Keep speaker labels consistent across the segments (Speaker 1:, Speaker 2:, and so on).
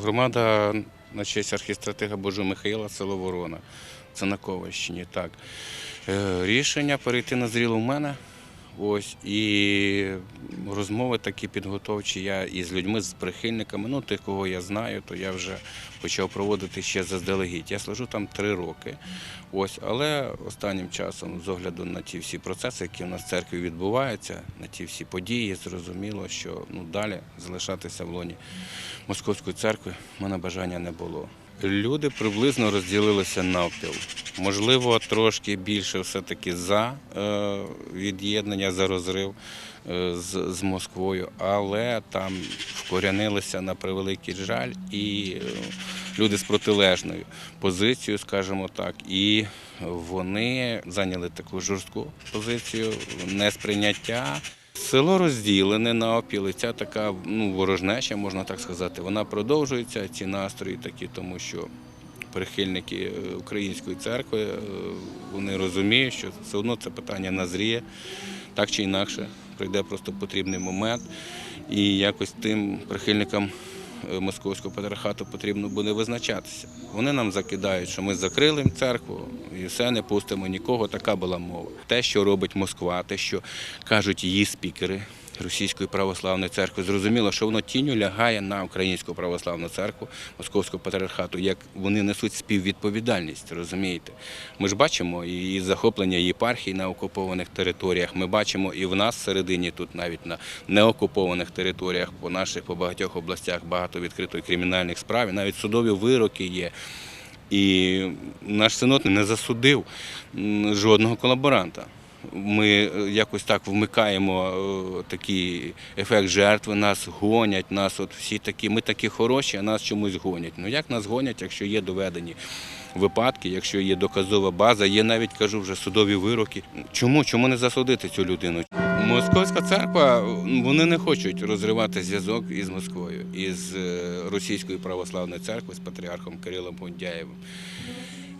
Speaker 1: Громада на честь архістратига Божого Михаїла, село Ворона. Це на Ковальщині. Так. Е, Рішення перейти на зріло в мене. Ось і розмови такі підготовчі. Я із людьми, з прихильниками, ну тих, кого я знаю, то я вже почав проводити ще заздалегідь. Я служу там три роки. Ось, але останнім часом, з огляду на ті всі процеси, які в нас в церкві відбуваються, на ті всі події, зрозуміло, що ну далі залишатися в лоні Московської церкви в мене бажання не було. Люди приблизно розділилися навпіл. Можливо, трошки більше все-таки за е, від'єднання, за розрив е, з, з Москвою, але там вкорянилися на превеликий жаль і е, люди з протилежною позицією, скажімо так, і вони зайняли таку жорстку позицію несприйняття. Село розділене на опіли. ця така ну, ворожнеча, можна так сказати, вона продовжується, ці настрої такі, тому що прихильники е, української церкви, е, вони розуміють, що все одно це питання назріє, так чи інакше, прийде просто потрібний момент. І якось тим прихильникам московського патріархату потрібно буде визначатися. Вони нам закидають, що ми закрили церкву і все, не пустимо нікого. Така була мова. Те, що робить Москва, те, що кажуть її спікери. Російської православної церкви зрозуміло, що воно тінню лягає на українську православну церкву московського патріархату, як вони несуть співвідповідальність, розумієте? Ми ж бачимо і захоплення єпархій на окупованих територіях. Ми бачимо і в нас всередині, тут навіть на неокупованих територіях, по наших по багатьох областях багато відкрито кримінальних справ, і навіть судові вироки є. І наш синод не засудив жодного колаборанта. Ми е, якось так вмикаємо е, такий ефект жертви, нас гонять, нас от всі такі, ми такі хороші, а нас чомусь гонять. Ну як нас гонять, якщо є доведені випадки, якщо є доказова база, є навіть кажу вже судові вироки. Чому? Чому не засудити цю людину? Московська церква вони не хочуть розривати зв'язок із Москвою, із е, російською православною церквою, з патріархом Кирилом Гундяєвим.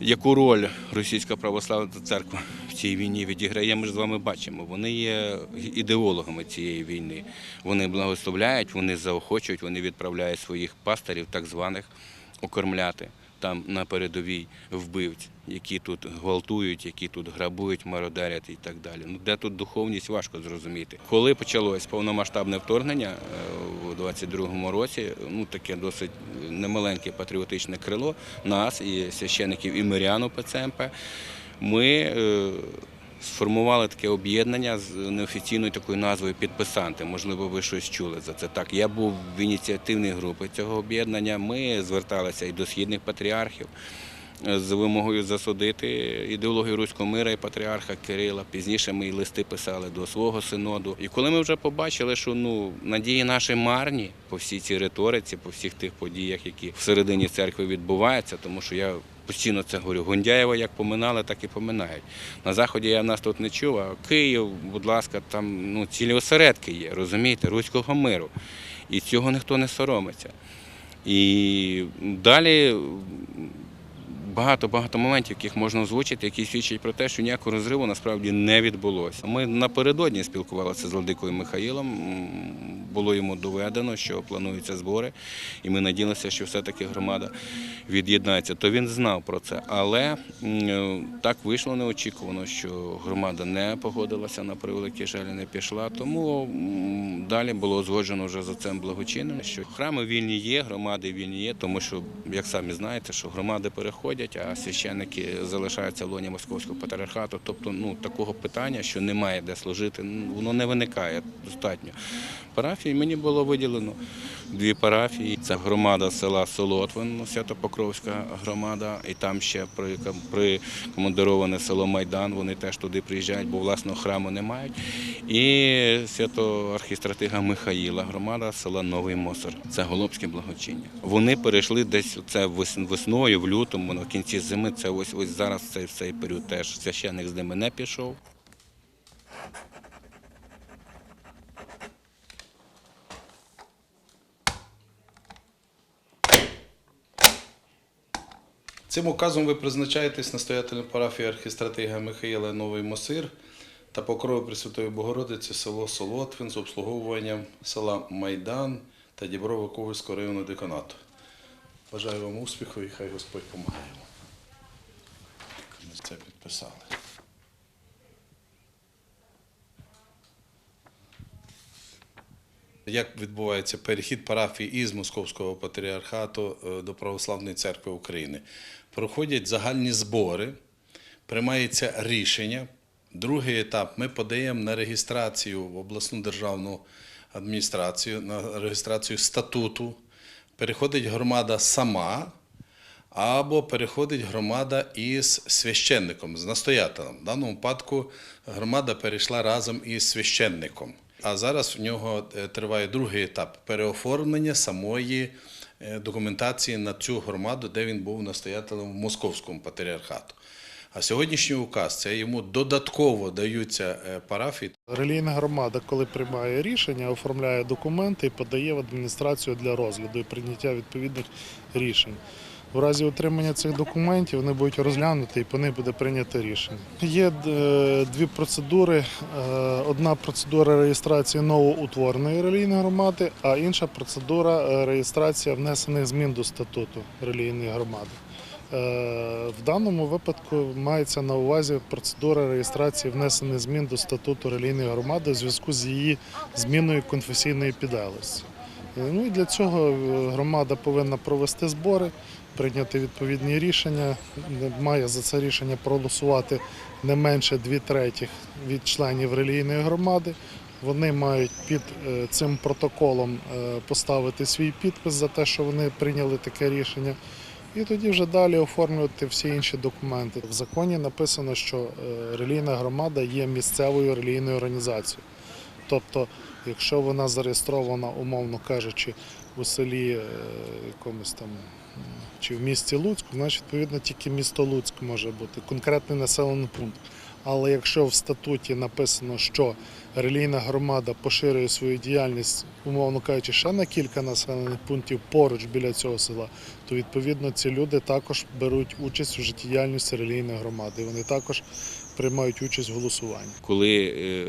Speaker 1: Яку роль російська православна церква в цій війні відіграє, ми ж з вами бачимо. Вони є ідеологами цієї війни. Вони благословляють, вони заохочують, вони відправляють своїх пастирів, так званих, окормляти там на передовій вбивць, які тут гвалтують, які тут грабують, мародерять і так далі. Ну де тут духовність важко зрозуміти. Коли почалось повномасштабне вторгнення е, у 22-му році, ну таке досить немаленьке патріотичне крило нас і священиків і мирян ПЦМП, ми е, сформували таке об'єднання з неофіційною такою назвою підписанти. Можливо, ви щось чули за це. Так, я був в ініціативній групі цього об'єднання. Ми зверталися і до східних патріархів. е, З вимогою засудити ідеологію руського мира і патріарха Кирила. Пізніше ми і листи писали до свого синоду. І коли ми вже побачили, що ну надії наші марні по всій цій риториці, по всіх тих подіях, які всередині церкви відбуваються, тому що я постійно це говорю. Гундяєва як поминали, так і поминають. На заході я нас тут не чув, а Київ, будь ласка, там ну, цілі осередки є, розумієте, руського миру. І цього ніхто не соромиться. І далі багато-багато моментів, яких можна озвучити, які свідчать про те, що ніякого розриву насправді не відбулося. Ми напередодні спілкувалися з Владикою Михаїлом. Було йому доведено, що плануються збори, і ми надіялися, що все-таки громада від'єднається. То він знав про це. Але так вийшло неочікувано, що громада не погодилася на превеликий жаль, не пішла. Тому далі було узгоджено вже за цим благочинним, що храми вільні є, громади вільні є, тому що, як самі знаєте, що громади переходять, а священники залишаються в лоні московського патріархату. Тобто, ну такого питання, що немає де служити, ну, воно не виникає достатньо. Парафії мені було виділено дві парафії. Це громада села Солотвин, Святопокровська громада, і там ще прикомандироване село Майдан. Вони теж туди приїжджають, бо власного храму не мають. І святоархістратига Михаїла, громада села Новий Мосор. Це Голобське благочиння. Вони перейшли десь це весною, в лютому, кінці зими. Це ось ось зараз цей, цей період теж священник з ними не пішов.
Speaker 2: Цим указом ви призначаєтесь настоятелем парафії архістратига Михаїла Новий Мосир та покрови Пресвятої Богородиці село Солотвин з обслуговуванням села Майдан та Діброво Ковальського району деканату. Бажаю вам успіху і хай Господь допомагає вам. Ми це підписали. Як відбувається перехід парафії із Московського патріархату е, до Православної церкви України? Проходять загальні збори, приймається рішення. Другий етап ми подаємо на реєстрацію в обласну державну адміністрацію, на реєстрацію статуту. Переходить громада сама, або переходить громада із священником, з настоятелем. В даному випадку громада перейшла разом із священником. А зараз в нього е, триває другий етап переоформлення самої е, документації на цю громаду, де він був настоятелем в московському патріархату. А сьогоднішній указ це йому додатково даються е, парафії.
Speaker 3: Релігійна громада, коли приймає рішення, оформляє документи і подає в адміністрацію для розгляду і прийняття відповідних рішень. В разі отримання цих документів вони будуть розглянуті і по них буде прийнято рішення. Є е, дві процедури: Е, одна процедура реєстрації новоутвореної релігійної громади, а інша процедура реєстрації внесених змін до статуту релігійної громади. Е, В даному випадку мається на увазі процедура реєстрації внесення змін до статуту релігійної громади у зв'язку з її зміною конфесійної підлеглості. Е, Ну для цього е, громада повинна провести збори, прийняти відповідні рішення. Має за це рішення проголосувати не менше дві третіх від членів релігійної громади. Вони мають під цим протоколом поставити свій підпис за те, що вони прийняли таке рішення. І тоді вже далі оформлювати всі інші документи. В законі написано, що е, релігійна громада є місцевою релігійною організацією. Тобто, якщо вона зареєстрована, умовно кажучи, у селі е, якомусь там чи в місті Луцьку, значить, відповідно, тільки місто Луцьк може бути, конкретний населений пункт. Але якщо в статуті написано, що релігійна громада поширює свою діяльність, умовно кажучи, ще на кілька населених пунктів поруч біля цього села, то відповідно ці люди також беруть участь у життєдіяльності релігійної громади. Вони також приймають участь в голосуванні.
Speaker 1: коли е,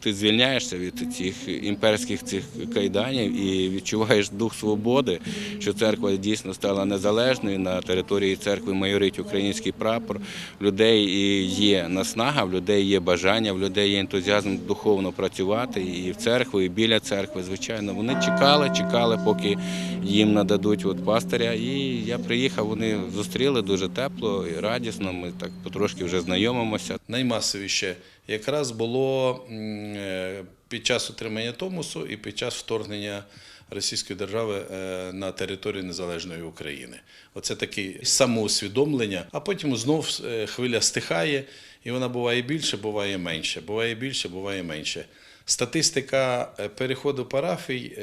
Speaker 1: ти звільняєшся від цих імперських цих кайданів і відчуваєш дух свободи, що церква дійсно стала незалежною на території церкви майорить український прапор. В людей є наснага, в людей є бажання, в людей є ентузіазм духовно працювати і в церкві, і біля церкви. Звичайно, вони чекали, чекали, поки їм нададуть от пастиря. І я приїхав. Вони зустріли дуже тепло і радісно. Ми так потрошки вже знайомимося.
Speaker 2: Наймасовіше якраз було е, під час отримання Томосу і під час вторгнення Російської держави е, на територію незалежної України. Оце таке самоусвідомлення, а потім знов е, хвиля стихає, і вона буває більше, буває менше. Буває більше, буває менше. Статистика переходу парафій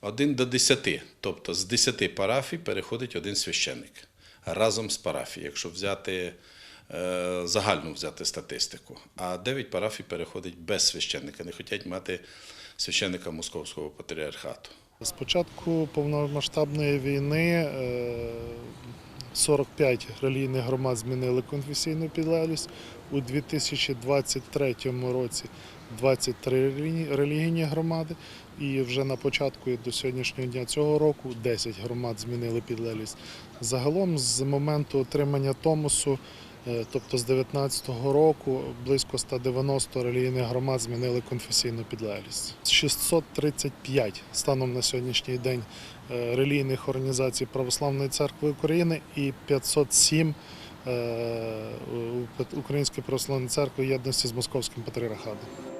Speaker 2: 1 до 10. Тобто з 10 парафій переходить один священник разом з парафією, якщо взяти загальну взяти статистику. А 9 парафій переходить без священника, не хочуть мати священника Московського патріархату.
Speaker 3: З початку повномасштабної війни е, 45 релігійних громад змінили конфесійну підлеглість. У 2023 році 23 релігійні- громади. І вже на початку і до сьогоднішнього дня цього року 10 громад змінили підлеглість. Загалом з моменту отримання Томосу, е, тобто з 2019 року, близько 190 релігійних громад змінили конфесійну підлеглість. 635 станом на сьогоднішній день е, релігійних організацій Православної церкви України і 507 е, Української православної церкви єдності з Московським патріархатом.